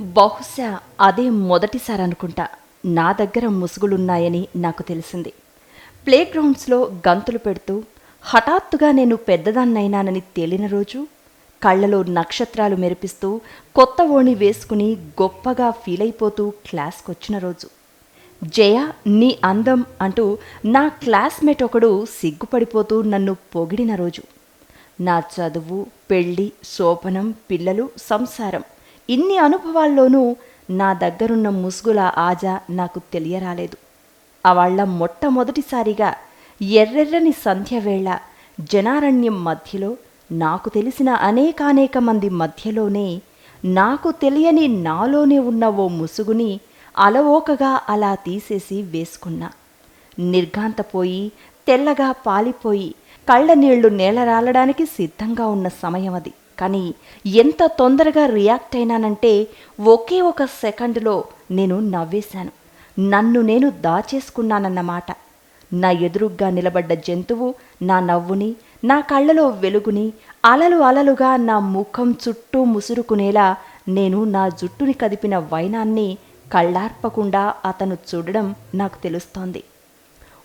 బహుశా అదే మొదటిసారి అనుకుంటా. నా దగ్గర ముసుగులున్నాయని నాకు తెలిసింది. ప్లే గ్రౌండ్స్లో గంతులు పెడుతూ హఠాత్తుగా నేను పెద్దదాన్నైనానని తేలిన రోజు కళ్ళలో నక్షత్రాలు మెరిపిస్తూ కొత్త ఓణి వేసుకుని గొప్పగా ఫీల్ అయిపోతూ క్లాస్కొచ్చిన రోజు. జయ నీ అందం అంటూ నా క్లాస్మేట్ ఒకడు సిగ్గుపడిపోతూ నన్ను పొగిడిన రోజు. నా చదువు పెళ్ళి శోభనం పిల్లలు సంసారం. ఇన్ని అనుభవాల్లోనూ నా దగ్గరున్న ముసుగుల ఆజా నాకు తెలియరాలేదు. అవాళ్ళ మొట్టమొదటిసారిగా ఎర్రెర్రని సంధ్యవేళ జనారణ్యం మధ్యలో నాకు తెలిసిన అనేకానేక మంది మధ్యలోనే నాకు తెలియని నాలోనే ఉన్న ఓ ముసుగుని అలవోకగా అలా తీసేసి వేసుకున్నా. నిర్ఘాంతపోయి తెల్లగా పాలిపోయి కళ్ళ నీళ్ళు నేలరాలడానికి సిద్ధంగా ఉన్న సమయం అది. కానీ ఎంత తొందరగా రియాక్ట్ అయినానంటే ఒకే ఒక సెకండ్లో నేను నవ్వేశాను. నన్ను నేను దాచేసుకున్నానన్నమాట. నా ఎదురుగ్గా నిలబడ్డ జంతువు నా నవ్వుని నా కళ్ళలో వెలుగుని అలలు అలలుగా నా ముఖం చుట్టూ ముసురుకునేలా నేను నా జుట్టుని కదిపిన వైనాన్ని కళ్ళార్పకుండా అతను చూడడం నాకు తెలుస్తోంది.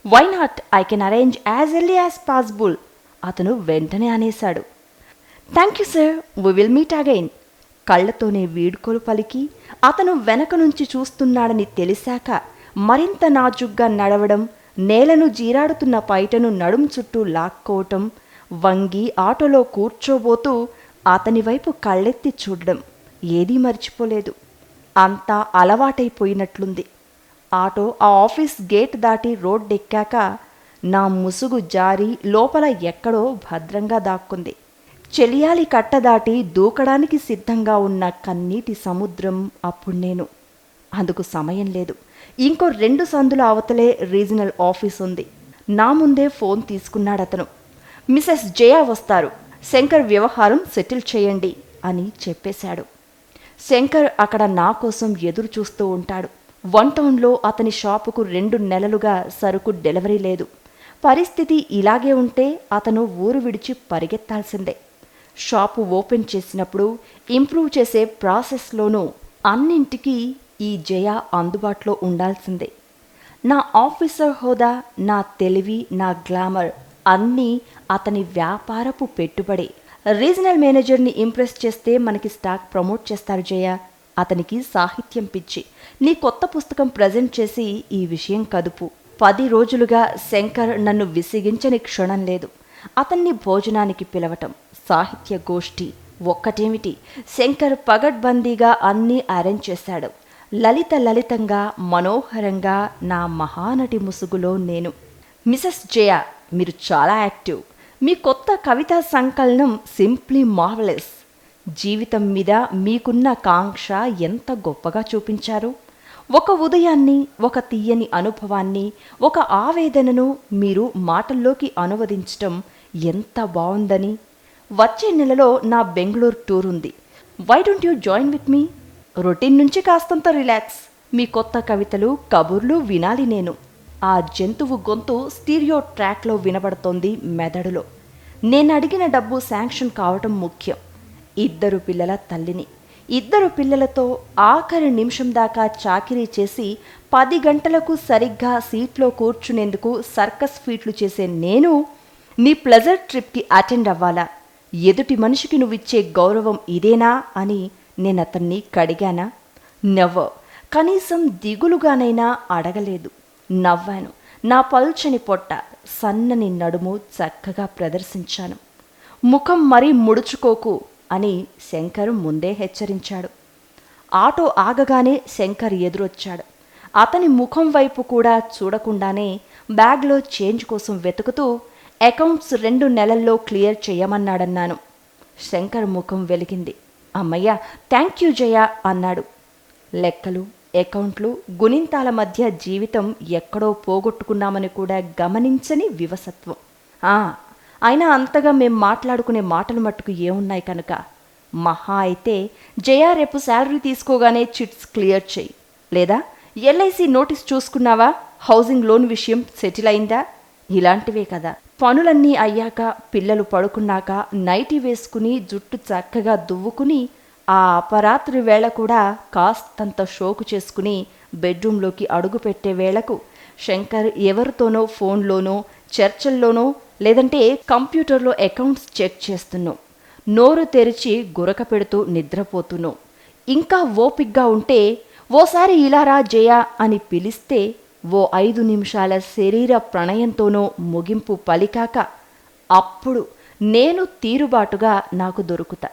Why not I can arrange as early as possible అతను వెంటనే అనేశాడు. Thank you sir we will meet again కళ్ళతోనే వీడ్కోలు పలికి అతను వెనక నుంచి చూస్తున్నాడని తెలిసాక మరింత నాజుగ్గా నడవడం నేలను జీరాడుతున్న పైటను నడుం చుట్టూ లాక్కోవటం వంగి ఆటోలో కూర్చోబోతూ అతని వైపు కళ్ళెత్తి చూడడం ఏదీ మర్చిపోలేదు. అంతా అలవాటైపోయినట్లుంది. ఆటో ఆ ఆఫీస్ గేట్ దాటి రోడ్డెక్కాక నా ముసుగు జారి లోపల ఎక్కడో భద్రంగా దాక్కుంది. చెలియాలి కట్ట దాటి దూకడానికి సిద్ధంగా ఉన్న కన్నీటి సముద్రం అప్పుడు నేను. అందుకు సమయం లేదు. ఇంకో రెండు సందుల అవతలే రీజనల్ ఆఫీస్ ఉంది. నా ముందే ఫోన్ తీసుకున్నాడు అతను మిసెస్ జయ వస్తారు. శంకర్ వ్యవహారం సెటిల్ చేయండి అని చెప్పేశాడు. శంకర్ అక్కడ నా కోసం ఎదురు చూస్తూ ఉంటాడు. వన్ టౌన్లో అతని షాపుకు రెండు నెలలుగా సరుకు డెలివరీ లేదు. పరిస్థితి ఇలాగే ఉంటే అతను ఊరు విడిచి పరిగెత్తాల్సిందే. షాపు ఓపెన్ చేసినప్పుడు ఇంప్రూవ్ చేసే ప్రాసెస్లోనూ అన్నింటికీ ఈ జయ అందుబాటులో ఉండాల్సిందే. నా ఆఫీసర్ హోదా నా తెలివి నా గ్లామర్ అన్నీ అతని వ్యాపారపు పెట్టుబడి. రీజనల్ మేనేజర్ని ఇంప్రెస్ చేస్తే మనకి స్టాక్ ప్రమోట్ చేస్తారు జయ. అతనికి సాహిత్యం పిచ్చి. నీ కొత్త పుస్తకం ప్రజెంట్ చేసి ఈ విషయం కదుపు. పది రోజులుగా శంకర్ నన్ను విసిగించని క్షణం లేదు. అతన్ని భోజనానికి పిలవటం. సాహిత్య గోష్ఠి ఒక్కటేమిటి? శంకర్ పగడ్బందీగా అన్నీ అరేంజ్ చేశాడు. లలిత లలితంగా మనోహరంగా నా మహానటి ముసుగులో నేను. మిసెస్ జయ మీరు చాలా యాక్టివ్. మీ కొత్త కవితా సంకలనం సింప్లీ మార్వలెస్. జీవితం మీద మీకున్న కాంక్ష ఎంత గొప్పగా చూపించారు? ఒక ఉదయాన్ని ఒక తీయని అనుభవాన్ని ఒక ఆవేదనను మీరు మాటల్లోకి అనువదించటం ఎంత బాగుందని వచ్చే నెలలో నా బెంగళూరు టూర్ ఉంది. Why don't you join with me routine నుంచి కాస్తంత రిలాక్స్. మీ కొత్త కవితలు కబుర్లు వినాలి నేను. ఆ జంతువు గొంతు స్టీరియో ట్రాక్లో వినబడుతోంది మెదడులో. నేను అడిగిన డబ్బు శాంక్షన్ కావటం ముఖ్యం. ఇద్దరు పిల్లల తల్లిని. ఇద్దరు పిల్లలతో ఆఖరి నిమిషం దాకా చాకిరీ చేసి పది గంటలకు సరిగ్గా సీట్లో కూర్చునేందుకు సర్కస్ ఫీట్లు చేసే నేను నీ ప్లెజర్ ట్రిప్కి అటెండ్ అవ్వాలా? ఎదుటి మనిషికి నువ్విచ్చే గౌరవం ఇదేనా అని నేను అతన్ని కడిగానా? నవ్వ. కనీసం దిగులుగానైనా అడగలేదు. నవ్వాను. నా పల్చని పొట్ట సన్నని నడుము చక్కగా ప్రదర్శించాను. ముఖం మరీ ముడుచుకోకు అని శంకర్ ముందే హెచ్చరించాడు. ఆటో ఆగగానే శంకర్ ఎదురొచ్చాడు. అతని ముఖం వైపు కూడా చూడకుండానే బ్యాగ్లో చేంజ్ కోసం వెతుకుతూ అకౌంట్స్ రెండు నెలల్లో క్లియర్ చేయమన్నాడన్నాను. శంకర్ ముఖం వెలిగింది. అమ్మయ్య థ్యాంక్ యూ జయ అన్నాడు. లెక్కలు అకౌంట్లు గుణింతాల మధ్య జీవితం ఎక్కడో పోగొట్టుకున్నామని కూడా గమనించని వివసత్వం. ఆ, అయినా అంతగా మేం మాట్లాడుకునే మాటలు మట్టుకు ఏమున్నాయి కనుక? మహా అయితే జయ రేపు శాలరీ తీసుకోగానే చిట్స్ క్లియర్ చేయి. లేదా? ఎల్ఐసి నోటీస్ చూసుకున్నావా? హౌసింగ్ లోన్ విషయం సెటిల్ అయిందా? ఇలాంటివే కదా. పనులన్నీ అయ్యాక పిల్లలు పడుకున్నాక నైటీ వేసుకుని జుట్టు చక్కగా దువ్వుకుని ఆ అపరాత్రి వేళ కూడా కాస్తంత షోకు చేసుకుని బెడ్రూంలోకి అడుగుపెట్టే వేళకు శంకర్ ఎవరితోనో ఫోన్లోనో చర్చల్లోనో లేదంటే కంప్యూటర్లో అకౌంట్స్ చెక్ చేస్తున్నో నోరు తెరిచి గురక పెడుతూ నిద్రపోతున్నో. ఇంకా ఓపిగ్గా ఉంటే ఓసారి ఇలా రా జయ అని పిలిస్తే ఓ ఐదు నిమిషాల శరీర ప్రణయంతోనో ముగింపు పలికాక అప్పుడు నేను తీరుబాటుగా నాకు దొరుకుతా.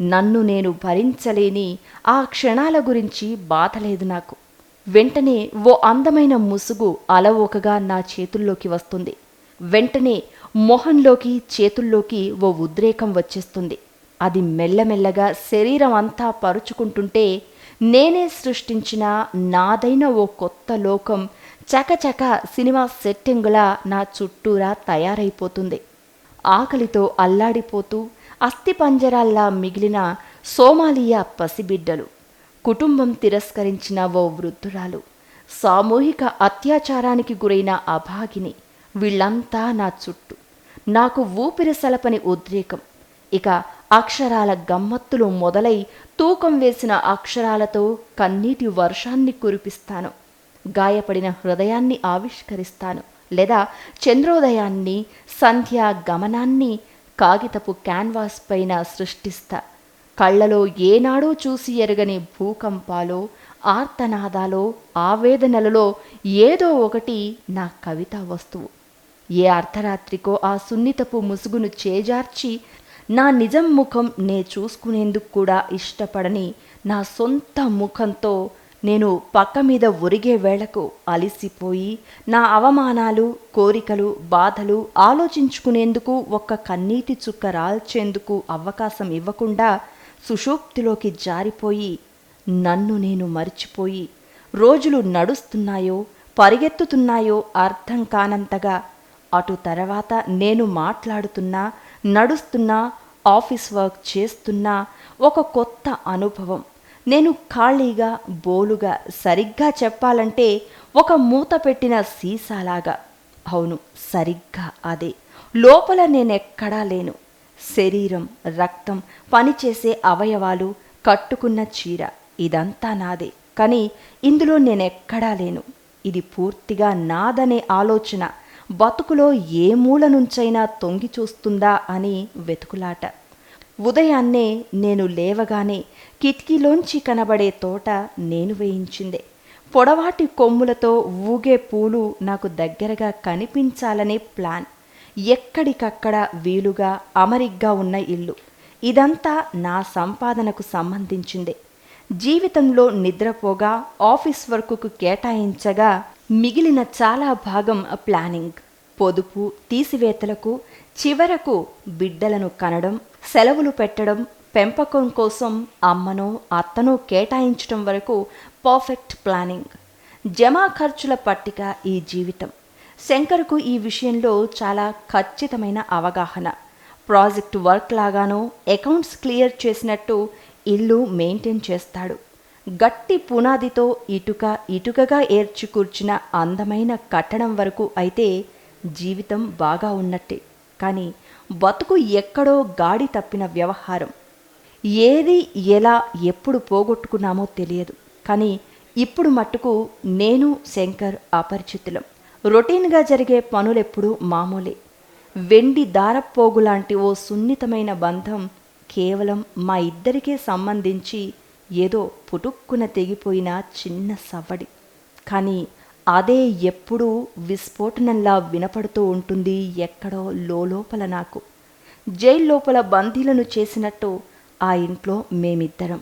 నన్ను నేను భరించలేని ఆ క్షణాల గురించి బాధలేదు నాకు. వెంటనే ఓ అందమైన ముసుగు అలవోకగా నా చేతుల్లోకి వస్తుంది. వెంటనే మొహంలోకి చేతుల్లోకి ఓ ఉద్రేకం వచ్చేస్తుంది. అది మెల్లమెల్లగా శరీరం అంతా పరుచుకుంటుంటే నేనే సృష్టించిన నాదైన ఓ కొత్త లోకం చకచక సినిమా సెట్టింగులా నా చుట్టూరా తయారైపోతుంది. ఆకలితో అల్లాడిపోతూ అస్థిపంజరాల్లా మిగిలిన సోమాలియా పసిబిడ్డలు కుటుంబం తిరస్కరించిన ఓ వృద్ధురాలు సామూహిక అత్యాచారానికి గురైన అభాగిని వీళ్ళంతా నా చుట్టూ. నాకు ఊపిరి సలపని ఉద్రేకం. ఇక అక్షరాల గమ్మత్తులు మొదలై తూకం వేసిన అక్షరాలతో కన్నీటి వర్షాన్ని కురిపిస్తాను. గాయపడిన హృదయాన్ని ఆవిష్కరిస్తాను. లేదా చంద్రోదయాన్ని సంధ్యా గమనాన్ని కాగితపు క్యాన్వాస్ పైన సృష్టిస్తా. కళ్ళలో ఏనాడో చూసి ఎరగని భూకంపాలో ఆర్తనాదాలో ఆవేదనలలో ఏదో ఒకటి నా కవితా వస్తువు. ఏ అర్ధరాత్రికో ఆ సున్నితపు ముసుగును చేజార్చి నా నిజం ముఖం నే చూసుకునేందుకు కూడా ఇష్టపడని నా సొంత ముఖంతో నేను పక్క మీద ఒరిగే వేళకు అలిసిపోయి నా అవమానాలు కోరికలు బాధలు ఆలోచించుకునేందుకు ఒక్క కన్నీటి చుక్క రాల్చేందుకు అవకాశం ఇవ్వకుండా సుషూప్తిలోకి జారిపోయి నన్ను నేను మరిచిపోయి రోజులు నడుస్తున్నాయో పరిగెత్తుతున్నాయో అర్థం కానంతగా అటు తర్వాత నేను మాట్లాడుతున్నా నడుస్తున్నా ఆఫీస్ వర్క్ చేస్తున్నా ఒక కొత్త అనుభవం. నేను ఖాళీగా బోలుగా సరిగ్గా చెప్పాలంటే ఒక మూత పెట్టిన సీసాలాగా. అవును సరిగ్గా అదే. లోపల నేనెక్కడా లేను. శరీరం రక్తం పనిచేసే అవయవాలు కట్టుకున్న చీర ఇదంతా నాదే. కానీ ఇందులో నేనెక్కడా లేను. ఇది పూర్తిగా నాదనే ఆలోచన. బతుకులో ఏ మూల నుంచైనా తొంగి చూస్తుందా అని వెతుకులాట. ఉదయాన్నే నేను లేవగానే కిటికీలోంచి కనబడే తోట నేను వేయించిందే. పొడవాటి కొమ్ములతో ఊగే పూలు నాకు దగ్గరగా కనిపించాలనే ప్లాన్. ఎక్కడికక్కడ వీలుగా అమరిగ్గా ఉన్న ఇల్లు. ఇదంతా నా సంపాదనకు సంబంధించిందే. జీవితంలో నిద్రపోగా ఆఫీస్ వర్కుకు కేటాయించగా మిగిలిన చాలా భాగం ప్లానింగ్. పొదుపు తీసివేతలకు చివరకు బిడ్డలను కనడం సెలవులు పెట్టడం పెంపకం కోసం అమ్మనో అత్తనో కేటాయించడం వరకు పర్ఫెక్ట్ ప్లానింగ్ జమా ఖర్చుల పట్టిక ఈ జీవితం. శంకర్కు ఈ విషయంలో చాలా ఖచ్చితమైన అవగాహన. ప్రాజెక్ట్ వర్క్ లాగానో అకౌంట్స్ క్లియర్ చేసినట్టు ఇల్లు మెయింటైన్ చేస్తాడు. గట్టి పునాదితో ఇటుక ఇటుకగా ఏర్చి కూర్చిన అందమైన కట్టడం వరకు అయితే జీవితం బాగా ఉన్నట్టే. కానీ బతుకు ఎక్కడో గాడి తప్పిన వ్యవహారం. ఏది ఎలా ఎప్పుడు పోగొట్టుకున్నామో తెలియదు. కానీ ఇప్పుడు మట్టుకు నేను శంకర్ అపరిచితులం. రొటీన్గా జరిగే పనులెప్పుడూ మామూలే. వెండి దారపోగు లాంటి ఓ సున్నితమైన బంధం కేవలం మా ఇద్దరికే సంబంధించి ఏదో పుటుక్కున తెగిపోయిన చిన్న సవ్వడి. కానీ అదే ఎప్పుడూ విస్ఫోటనంలా వినపడుతూ ఉంటుంది ఎక్కడో లోపల నాకు. జైలు లోపల బందీలను చేసినట్టు ఆ ఇంట్లో మేమిద్దరం.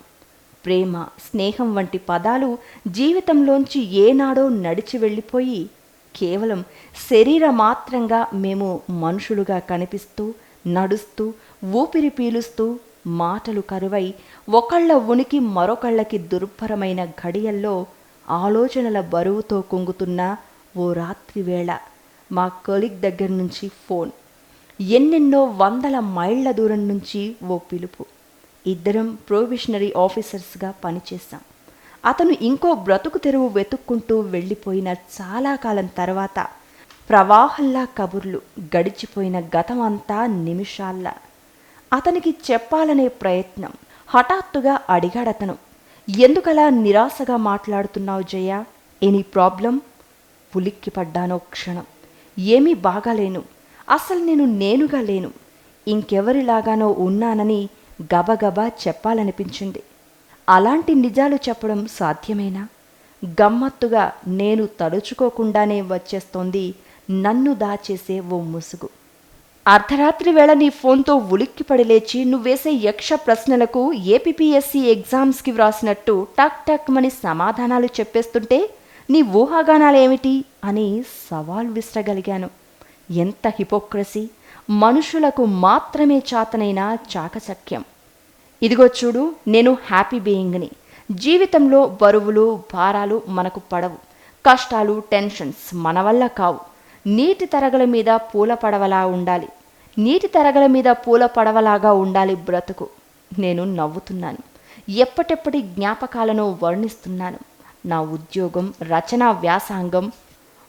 ప్రేమ స్నేహం వంటి పదాలు జీవితంలోంచి ఏనాడో నడిచి వెళ్ళిపోయి కేవలం శరీర మాత్రంగా మేము మనుషులుగా కనిపిస్తూ నడుస్తూ ఊపిరి పీలుస్తూ మాటలు కరువై ఒకళ్ళ ఉనికి మరొకళ్ళకి దుర్భరమైన ఘడియల్లో ఆలోచనల బరువుతో కుంగుతున్న ఓ రాత్రి వేళ మా కొలిగ్ దగ్గర నుంచి ఫోన్. ఎన్నెన్నో వందల మైళ్ళ దూరం నుంచి ఓ పిలుపు. ఇద్దరం ప్రొవిషనరీ ఆఫీసర్స్గా పనిచేశాం. అతను ఇంకో బ్రతుకు తెరువు వెతుక్కుంటూ వెళ్ళిపోయిన చాలా కాలం తర్వాత ప్రవాహంలా కబుర్లు గడిచిపోయిన గతమంతా నిమిషాల్లా. అతనికి చెప్పాలనే ప్రయత్నం హఠాత్తుగా అడిగాడతను. ఎందుకలా నిరాశగా మాట్లాడుతున్నావు జయ? Any problem? ఉలిక్కి పడ్డానో క్షణం. ఏమీ బాగాలేను. అసలు నేను నేనుగా లేను. ఇంకెవరిలాగానో ఉన్నానని గబగబా చెప్పాలనిపించింది. అలాంటి నిజాలు చెప్పడం సాధ్యమేనా? గమ్మత్తుగా నేను తలుచుకోకుండానే వచ్చేస్తోంది నన్ను దాచేసే ఓ ముసుగు. అర్ధరాత్రి వేళ నీ ఫోన్తో ఉలిక్కిపడి లేచి నువ్వేసే యక్ష ప్రశ్నలకు ఏపీఎస్సీ ఎగ్జామ్స్కి వ్రాసినట్టు టక్ టక్ మని సమాధానాలు చెప్పేస్తుంటే నీ ఊహాగానాలేమిటి అని సవాల్ విసరగలిగాను. ఎంత హిపోక్రసీ! మనుషులకు మాత్రమే చాతనైన చాకచక్యం. ఇదిగో చూడు నేను హ్యాపీ బీయింగ్ని. జీవితంలో బరువులు భారాలు మనకు పడవు. కష్టాలు టెన్షన్స్ మన వల్ల కావు. నీటి తరగల మీద పూల పడవలా ఉండాలి. నీటి తరగల మీద పూల పడవలాగా ఉండాలి బ్రతుకు. నేను నవ్వుతున్నాను. ఎప్పటెప్పటి జ్ఞాపకాలను వర్ణిస్తున్నాను. నా ఉద్యోగం రచనా వ్యాసాంగం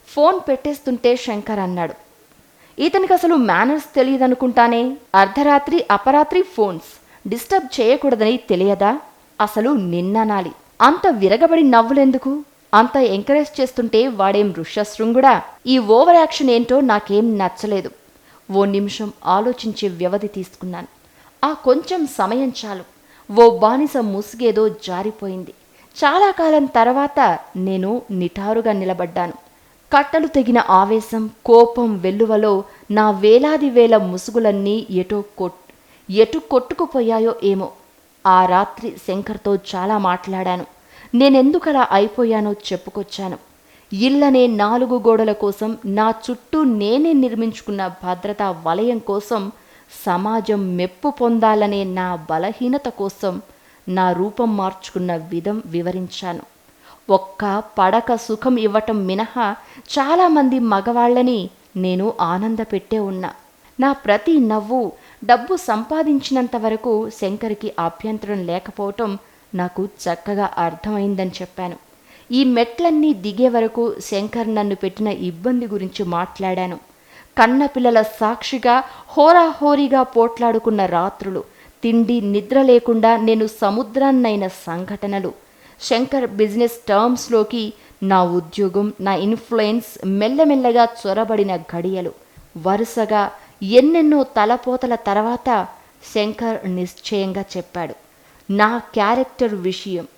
ఫోన్ పెట్టేస్తుంటే శంకర్ అన్నాడు. ఇతనికి అసలు మేనర్స్ తెలియదనుకుంటానే? అర్ధరాత్రి అపరాత్రి ఫోన్స్. డిస్టర్బ్ చేయకూడదని తెలియదా? అసలు నిన్ననాలి. అంత విరగబడి నవ్వులెందుకు? అంత ఎంకరేజ్ చేస్తుంటే వాడేం ఋష్యశృంగుడా ఈ ఓవర్ యాక్షన్ ఏంటో నాకేం నచ్చలేదు. ఓ నిమిషం ఆలోచించే వ్యవధి తీసుకున్నాను. ఆ కొంచెం సమయం చాలు. ఓ బానిస ముసుగేదో జారిపోయింది. చాలా కాలం తర్వాత నేను నిటారుగా నిలబడ్డాను. కట్టలు తెగిన ఆవేశం కోపం వెల్లువలో నా వేలాది వేల ముసుగులన్నీ ఎటో కొట్ ఎటు కొట్టుకుపోయాయో ఏమో. ఆ రాత్రి శంకర్తో చాలా మాట్లాడాను. నేనెందుకలా అయిపోయానో చెప్పుకొచ్చాను. ఇల్లనే నాలుగు గోడల కోసం నా చుట్టూ నేనే నిర్మించుకున్న భద్రతా వలయం కోసం సమాజం మెప్పు పొందాలనే నా బలహీనత కోసం నా రూపం మార్చుకున్న విధం వివరించాను. ఒక్క పడక సుఖం ఇవ్వటం మినహా చాలామంది మగవాళ్ళని నేను ఆనందపెట్టే ఉన్నా. నా ప్రతి నవ్వు డబ్బు సంపాదించినంత వరకు శంకర్కి అభ్యంతరం లేకపోవటం నాకు చక్కగా అర్థమైందని చెప్పాను. ఈ మెట్లన్నీ దిగే వరకు శంకర్ నన్ను పెట్టిన ఇబ్బంది గురించి మాట్లాడాను. కన్నపిల్లల సాక్షిగా హోరాహోరీగా పోట్లాడుకున్న రాత్రులు తిండి నిద్ర లేకుండా నేను సముద్రాన్నైన సంఘటనలు. శంకర్ బిజినెస్ టర్మ్స్లోకి నా ఉద్యోగం నా ఇన్ఫ్లుయెన్స్ మెల్లమెల్లగా చొరబడిన గడియలు. వరుసగా ఎన్నెన్నో తలపోతల తర్వాత శంకర్ నిశ్చయంగా చెప్పాడు. నా క్యారెక్టర్ విషయం.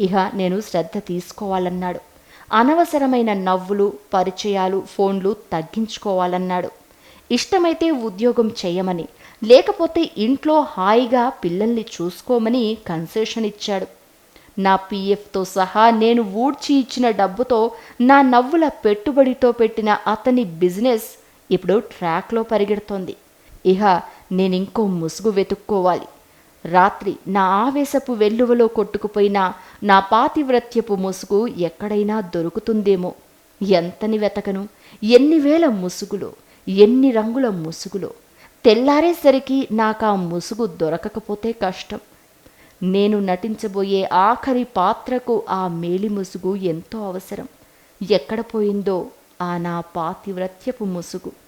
ఇహ నేను శ్రద్ధ తీసుకోవాలన్నాడు. అనవసరమైన నవ్వులు పరిచయాలు ఫోన్లు తగ్గించుకోవాలన్నాడు. ఇష్టమైతే ఉద్యోగం చేయమని లేకపోతే ఇంట్లో హాయిగా పిల్లల్ని చూసుకోమని కన్సెషన్ ఇచ్చాడు. నా పీఎఫ్తో సహా నేను ఊడ్చి ఇచ్చిన డబ్బుతో నా నవ్వుల పెట్టుబడితో పెట్టిన అతని బిజినెస్ ఇప్పుడు ట్రాక్లో పరిగెడుతోంది. ఇహ నేనింకో ముసుగు వెతుక్కోవాలి. రాత్రి నా ఆవేశపు వెల్లువలో కొట్టుకుపోయిన నా పాతివ్రత్యపు ముసుగు ఎక్కడైనా దొరుకుతుందేమో? ఎంతని వెతకను? ఎన్ని వేల ముసుగులో? ఎన్ని రంగుల ముసుగులో? తెల్లారేసరికి నాకు ఆ ముసుగు దొరకకపోతే కష్టం. నేను నటించబోయే ఆఖరి పాత్రకు ఆ మేలి ముసుగు ఎంతో అవసరం. ఎక్కడ పోయిందో ఆ నా పాతివ్రత్యపు ముసుగు.